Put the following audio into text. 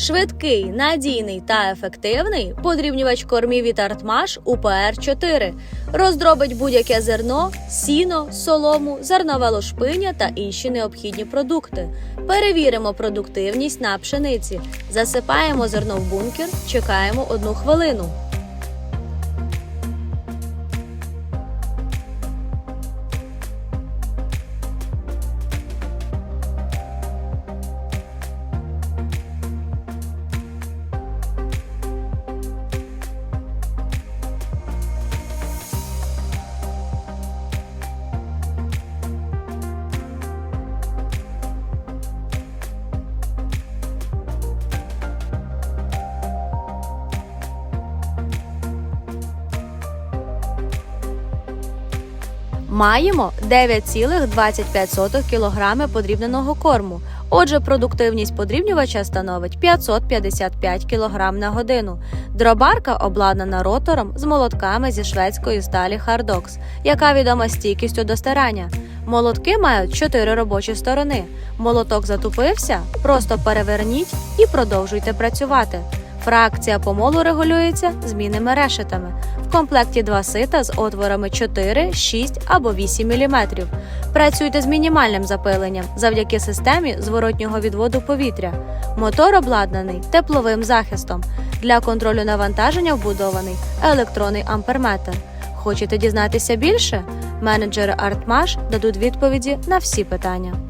Швидкий, надійний та ефективний подрібнювач кормів від Артмаш УПР-4 роздробить будь-яке зерно, сіно, солому, зернове лошпиня та інші необхідні продукти. Перевіримо продуктивність на пшениці. Засипаємо зерно в бункер, чекаємо одну хвилину. Маємо 9,25 кг подрібненого корму. Отже, продуктивність подрібнювача становить 555 кг на годину. Дробарка обладнана ротором з молотками зі шведської сталі Hardox, яка відома стійкістю до стирання. Молотки мають 4 робочі сторони. Молоток затупився, просто переверніть і продовжуйте працювати. Фракція помолу регулюється змінними решетами. В комплекті два сита з отворами 4, 6 або 8 мм. Працюйте з мінімальним запиленням завдяки системі зворотнього відводу повітря. Мотор обладнаний тепловим захистом. Для контролю навантаження вбудований електронний амперметр. Хочете дізнатися більше? Менеджери Артмаш дадуть відповіді на всі питання.